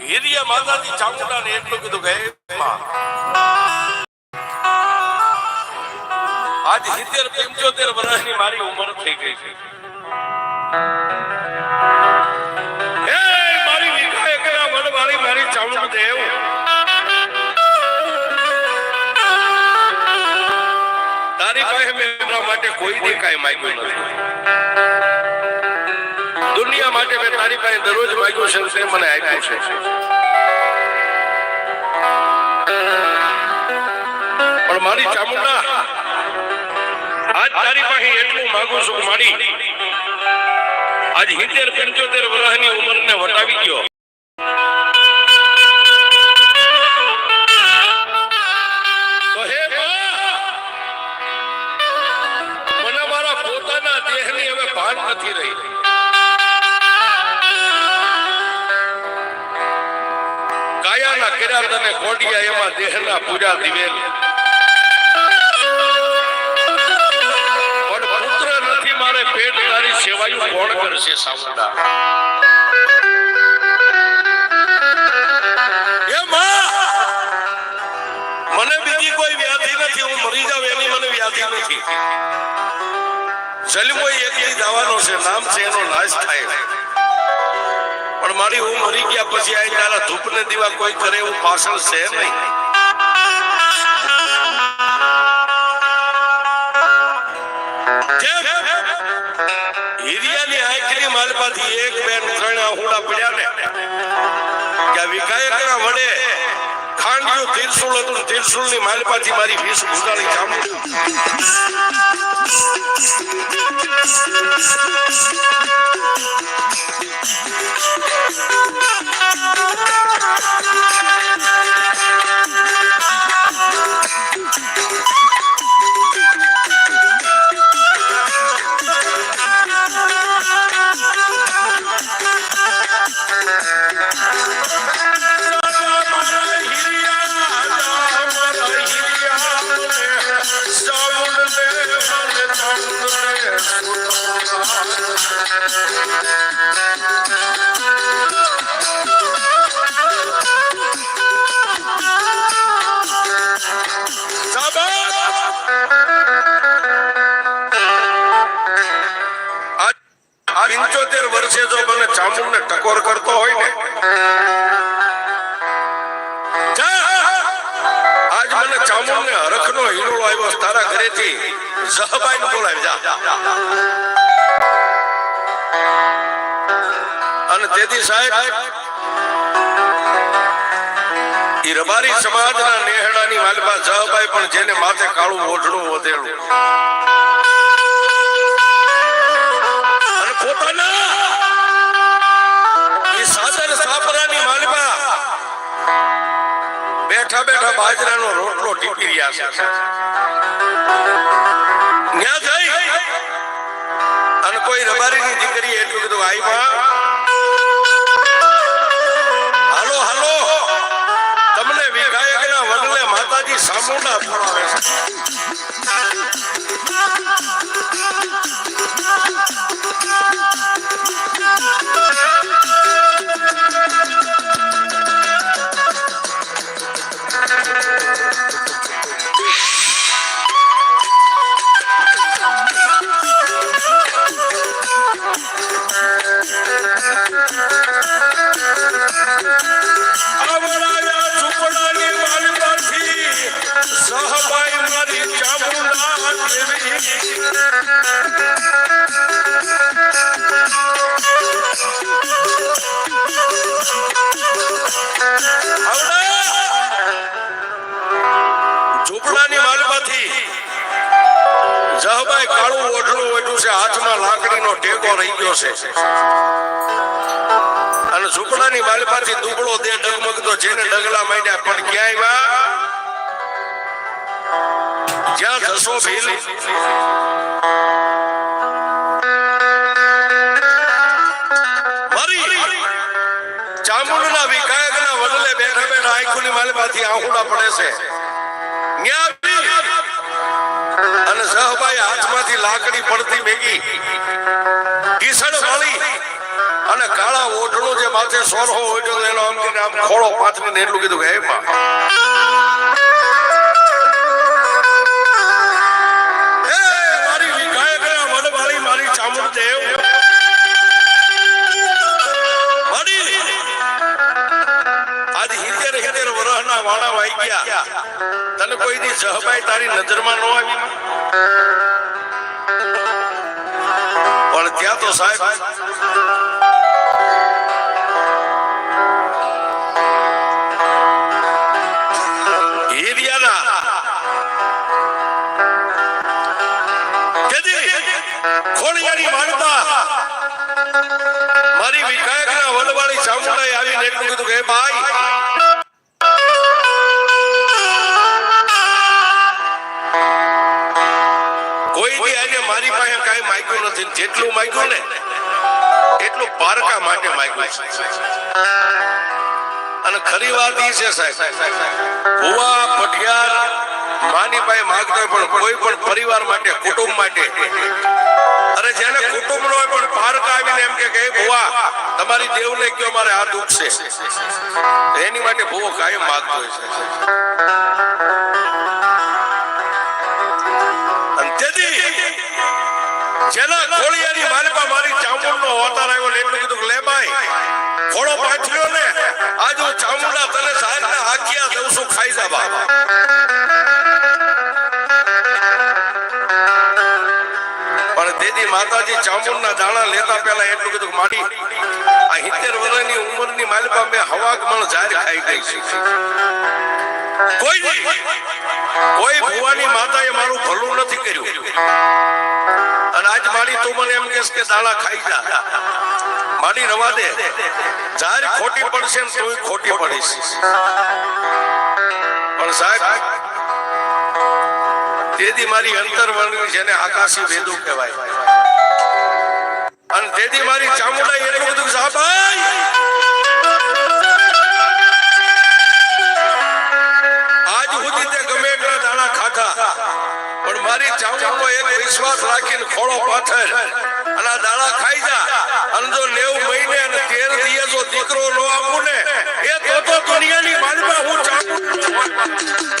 હિરિયા માતાજી ચામુંડા ને એટલું કીધું કે "હે માં, આજ સિત્તેર પંચોતેર વર્ષની મારી ઉંમર થઈ ગઈ છે મારી વિખાય કરા વડવાળી મારી ચામુંડ તારી પાસે મેં માટે કોઈ દેખાય માગ્યું નથી દુનિયા માટે મેં તારી પાસે દરરોજ માગ્યું છે તે મને આપ્યું છે. પણ મારી ચામુંડા, આજ તારી પાસે એટલું માંગુ છું મારી આજ હિતેર પંચોતેર વર્ષની ઉંમરને વટાવી ગયો તને કોડિયા એમાં દેહના પૂજા દિવેલ. મને બીજી કોઈ વ્યાધિ નથી, હું મરી જાવ એની મને વ્યાધિ નથી. જલમો એકલી જવાનો છે, નામ છે, એનો નાશ થાય. પણ મારી હું મરી ગયા પછી આ તારા ધૂપ ને દીવા કોઈ કરે એવું પાછળ છે નહીં? હિરિયાની આંખની માલમાંથી એક બે ત્રણ આહુડા પડ્યા કે આ વિકાયકના વડે ખાંડ્યું તીરસુલ હતું તીરસુલની માલપાથી મારી વીસ ગુજારી ચામડી પંચોતેર ઘરેથી જહબાઈ બોલાવી જા. અને તેથી સાહેબ, ઈ રબારી સમાજના નેહડાની માલબા જહબાઈ પણ જેને માથે કાળું ઓઢણું વધેડું અને પોતાના ઈ સાદર બેઠા બેઠા બાજરાનો રોટલો ટીપી રહ્યા છે. ન્યા જઈ. અને કોઈ રબારીની દીકરી એટલું કીધું આઈ માં હાલો હાલો. તમને વિધાયકના વડલે માતાજી સામુંડા ફળાવે છે. ઝૂંપડાની માલમાંથી જહબાઈ કાળું ઓઢણું ઓઢ્યું છે. હાથમાં લાકડીનો ટેકો રહી ગયો છે. અને ઝૂંપડાની માલમાંથી દુબળો દે ડગમગતો, જેને ડગલા માંડ્યા. પણ ક્યાંય જ્યાં જશો ભીલ. ચામુંડના વિકાયકના વડલે બેઠા બેઠા આંખોની પડે છે. અને સહભાઈ હાથમાંથી લાકડી પડતી ભેગી ઘીસણ વાળી અને કાળા ઓઢણું જે માથે સોરહો ઓઢ્યો એનો આમ કે આમ ખોળો પાથરીને એટલું કીધું કે, હે હિતેર વાળા વાઈ ગયા. તને કોઈ દી સહભાઈ તારી નજરમાં ન આવી? પણ ત્યાં તો સાહેબ મારી કેદી ના વનવાળી ચામુંડાએ આવીને કીધું કે ભાઈ મારી પાસે કઈ માંગ્યું નથી. જેટલું માંગ્યું ને, એટલું પારકા માટે માંગ્યું છે. અને ખરી વાત છે, સાહેબ. ભુવા પઢિયાર માની પાસે માંગતો હોય પણ કોઈ પણ પરિવાર માટે, કુટુંબ માટે. અરે જેને કુટુંબ નો હોય પણ પારકા આવીને એમ કે કે ભુવા, તમારી દેવને કયો મારે આ દુઃખ છે? એની માટે ભુવો કાયમ માંગતો હોય છે. જેના ખોળિયાની માલિકા મારી ચામુંડનો અવતાર આવ્યો ને એટલું કીધું લે ભાઈ ખોળો પાછળ્યો ને આજ હું ચામુંડા તને સાહેબના હાકિયા દઉં છું ખાઈ જા બાબા પણ દેદી માતાજી ચામુંડના દાણા લેતા પહેલા એટલું કીધું મારી આ હિતેર વર્ષની ઉંમરની માલિકા મેં હવાગમણ જાહેર ખાઈ ગઈ છે. કોઈ કોઈ ભુવાની માતાએ મારું ભલું નથી કર્યું. અને આજ મારી તું મને એમ કેસ કે દાણા ખાઈ જા. મારી રવા દે. જાહેર ખોટી પડશે ને તું ખોટી પડીશ. પણ સાહેબ તેથી મારી અંતર વર્ણવી જેને આકાશી વેદો કહેવાય. અને તેથી મારી ચામુંડા એટલું બધું સાહેબ મારી ચામડો એક વિશ્વાસ રાખીને ખોળો પાછળ અને દાણા ખાઈ જા. અને જો નેવ મહિને અને તેર દિયે જો દીકરો નો આપું ને, એ તો તો દુનિયાની બાજમાં હું ચામડું